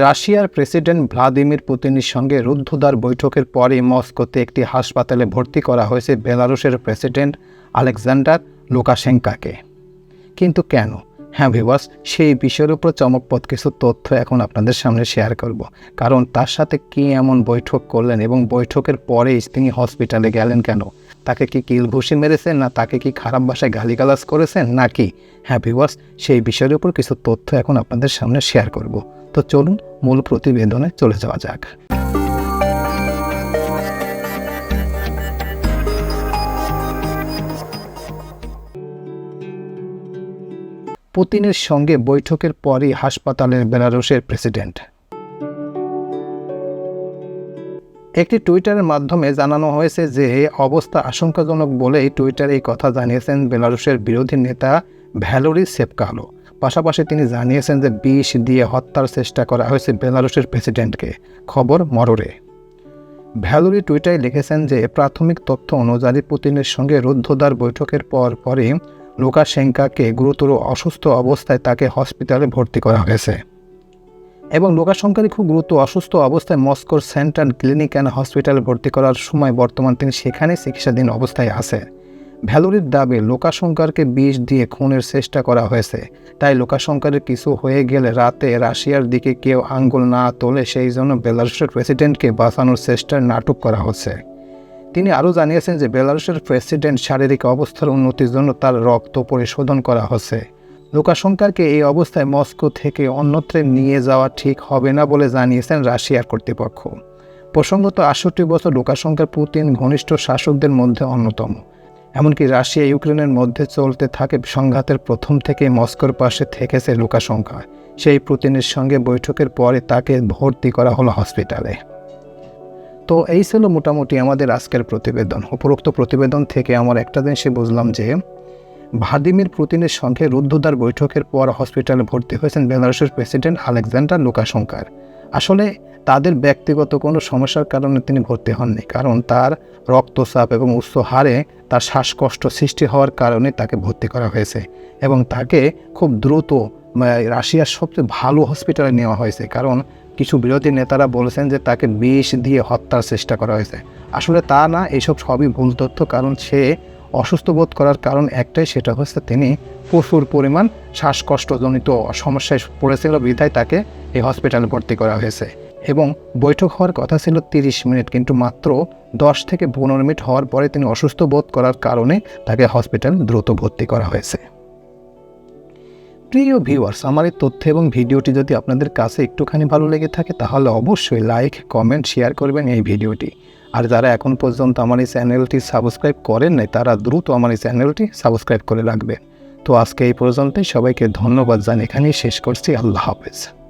রাশিয়ার president Vladimir পুতিনের সঙ্গে রুদ্ধদ্বার বৈঠকের পরই মস্কোতে একটি হাসপাতালে ভর্তি করা হয়েছে বেলারুশের প্রেসিডেন্ট আলেকজান্ডার লুকাশেঙ্কাকে। কিন্তু কেন? হ্যাঁ ভিবাস সেই বিষয়ের উপর চমকপথ কিছু তথ্য এখন আপনাদের সামনে শেয়ার করব। কারণ তার সাথে কী এমন বৈঠক করলেন এবং বৈঠকের পরেই তিনি হসপিটালে গেলেন কেন? তাকে কি কিল ঘুষি মেরেছেন না তাকে কি খারাপ ভাষায় গালিগালাজ করেছেন নাকি? হ্যাঁ ভিউয়ার্স, সেই বিষয়ের উপর কিছু তথ্য এখন আপনাদের সামনে শেয়ার করব। তো চলুন মূল প্রতিবেদনে চলে যাওয়া যাক। পুতিনের সঙ্গে বৈঠকের পরই হাসপাতালের বেলারুশের প্রেসিডেন্ট। একটি টুইটারের মাধ্যমে জানানো হয়েছে যে অবস্থা আশঙ্কাজনক বলেই টুইটারে এই কথা জানিয়েছেন বেলারুশের বিরোধী নেতা ভ্যালোরি সেপকালো। পাশাপাশি তিনি জানিয়েছেন যে বিষ দিয়ে হত্যার চেষ্টা করা হয়েছে বেলারুশের প্রেসিডেন্টকে। খবর মররে। ভ্যালোরি টুইটারে লিখেছেন যে, প্রাথমিক তথ্য অনুযায়ী পুতিনের সঙ্গে রুদ্ধদ্বার বৈঠকের পর পরই লুকাশেঙ্কাকে গুরুতর অসুস্থ অবস্থায় তাকে হসপিটালে ভর্তি করা হয়েছে। এবং লোকাশঙ্কারী খুব গুরুত্ব অসুস্থ অবস্থায় মস্কোর সেন্ট্রাল ক্লিনিক অ্যান্ড হসপিটালে ভর্তি করার সময় বর্তমান তিনি সেখানে চিকিৎসাধীন অবস্থায় আছে। ভ্যালোরির দাবি, লোকাশঙ্কারকে বিষ দিয়ে খুনের চেষ্টা করা হয়েছে। তাই লোকাশঙ্কারের কিছু হয়ে গেলে রাতে রাশিয়ার দিকে কেউ আঙ্গুল না তোলে সেই জন্য বেলারুশের প্রেসিডেন্টকে বাঁচানোর চেষ্টার নাটক করা হচ্ছে। তিনি আরও জানিয়েছেন যে বেলারুশের প্রেসিডেন্ট শারীরিক অবস্থার উন্নতির জন্য তার রক্ত পরিশোধন করা হচ্ছে। লুকাশঙ্কারকে এই অবস্থায় মস্কো থেকে অন্যত্রে নিয়ে যাওয়া ঠিক হবে না বলে জানিয়েছেন রাশিয়ার কর্তৃপক্ষ। প্রসঙ্গত আটষট্টি বছর লুকাশঙ্কার পুতিন ঘনিষ্ঠ শাসকদের মধ্যে অন্যতম। এমনকি রাশিয়া ইউক্রেনের মধ্যে চলতে থাকে সংঘাতের প্রথম থেকে মস্কোর পাশে থেকেছে লুকাশঙ্কা। সেই পুতিনের সঙ্গে বৈঠকের পরে তাকে ভর্তি করা হলো হসপিটালে। তো এই ছিল মোটামুটি আমাদের আজকের প্রতিবেদন। উপরোক্ত প্রতিবেদন থেকে আমার একটা জিনিসই বুঝলাম যে ভ্লাদিমির পুতিনের সঙ্গে রুদ্ধদ্বার বৈঠকের পর হসপিটালে ভর্তি হয়েছেন বেলারুশের প্রেসিডেন্ট আলেকজান্ডার লুকাশঙ্কার। আসলে তাদের ব্যক্তিগত কোনো সমস্যার কারণে তিনি ভর্তি হননি, কারণ তার রক্তচাপ এবং উচ্চ হারে তার শ্বাসকষ্ট সৃষ্টি হওয়ার কারণে তাকে ভর্তি করা হয়েছে এবং তাকে খুব দ্রুত রাশিয়ার সবচেয়ে ভালো হসপিটালে নেওয়া হয়েছে। কারণ কিছু বিরোধী নেতারা বলেছেন যে তাকে বিষ দিয়ে হত্যার চেষ্টা করা হয়েছে। আসলে তা না, এসব সবই ভুল তথ্য। কারণ সে অসুস্থ বোধ করার কারণ একটাই, সেটা হচ্ছে তিনি প্রচুর পরিমাণ শ্বাসকষ্টজনিত সমস্যায় পড়েছিল বিধায় তাকে এই হসপিটালে ভর্তি করা হয়েছে। এবং বৈঠক হওয়ার কথা ছিল তিরিশ মিনিট, কিন্তু মাত্র দশ থেকে পনেরো মিনিট হওয়ার পরে তিনি অসুস্থ বোধ করার কারণে তাকে হসপিটাল দ্রুত ভর্তি করা হয়েছে। প্রিয় ভিউয়ার্স, আমার এই তথ্য এবং ভিডিওটি যদি আপনাদের কাছে একটুখানি ভালো লেগে থাকে, তাহলে অবশ্যই লাইক, কমেন্ট, শেয়ার করবেন এই ভিডিওটি। আর যারা এখন পর্যন্ত আমার এই চ্যানেলটি সাবস্ক্রাইব করেন নাই, তারা দ্রুত আমার এই চ্যানেলটি সাবস্ক্রাইব করে রাখবেন। তো আজকে এই পর্যন্তই, সবাইকে ধন্যবাদ জানি এখানেই শেষ করছি। আল্লাহ হাফেজ।